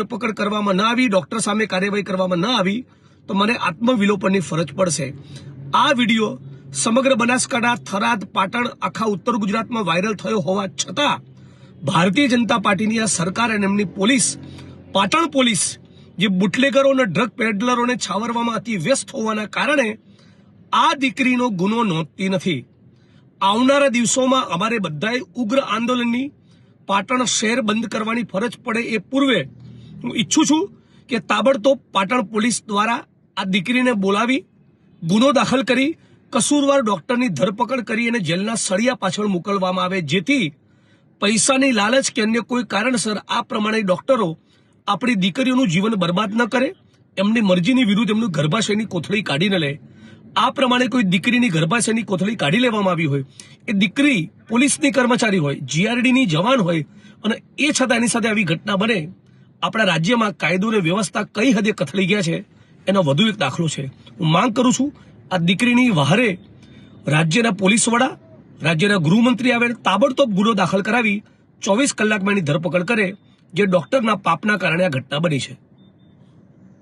ધરપકડ કરવામાં ન આવી, ડોક્ટર સામે કાર્યવાહી કરવામાં ન આવી, તો મને આત્મવિલોપનની ફરજ પડશે. આ વીડિયો સમગ્ર બનાસકાંઠા, થરાદ, પાટણ, આખા ઉત્તર ગુજરાતમાં વાયરલ થયો હોવા છતાં ભારતીય જનતા પાર્ટીની આ સરકાર અને એમની પોલીસ, પાટણ પોલીસ, જે બુટલેગરો અને ડ્રગ પેડલરોને છાવરવામાં અતિ વ્યસ્ત હોવાના કારણે આ દીકરીનો ગુનો નોંધતી નથી. આવનારા દિવસોમાં અમારે બધાએ ઉગ્ર આંદોલનની પાટણ શહેર બંધ કરવાની ફરજ પડે એ પૂર્વે હું ઈચ્છું છું કે તાબડતોબ પાટણ પોલીસ દ્વારા આ દીકરીને બોલાવી, ગુનો દાખલ કરી, કસૂરવાર ડોક્ટરની ધરપકડ કરી અને જેલના સળિયા પાછળ મોકલવામાં આવે, જેથી પૈસાની લાલચ કે અન્ય કોઈ કારણસર આ પ્રમાણે ડોક્ટરો આપણી દીકરીઓનું જીવન બરબાદ ન કરે, એમની મરજીની વિરુદ્ધ એમનું ગર્ભાશયની કોથળી કાઢી ન લે. આ પ્રમાણે કોઈ દીકરીની ગર્ભાશયની કોથળી કાઢી લેવામાં આવી હોય, એ દીકરી પોલીસની કર્મચારી હોય જીઆરડીની જવાન હોય, અને એ છતાં એની સાથે આવી ઘટના બને આપણા રાજ્યમાં કાયદો અને વ્યવસ્થા કઈ હદે કથળી ગયા છે, એનો વધુ એક દાખલો છે. હું માંગ કરું છું, આ દીકરીની વહારે રાજ્યના પોલીસ વડા, રાજ્યના ગૃહમંત્રી આવે તાબડતોબ ગુનો દાખલ કરાવી ચોવીસ કલાકમાં એની ધરપકડ કરે, જે ડોક્ટરના પાપના કારણે આ ઘટના બની છે.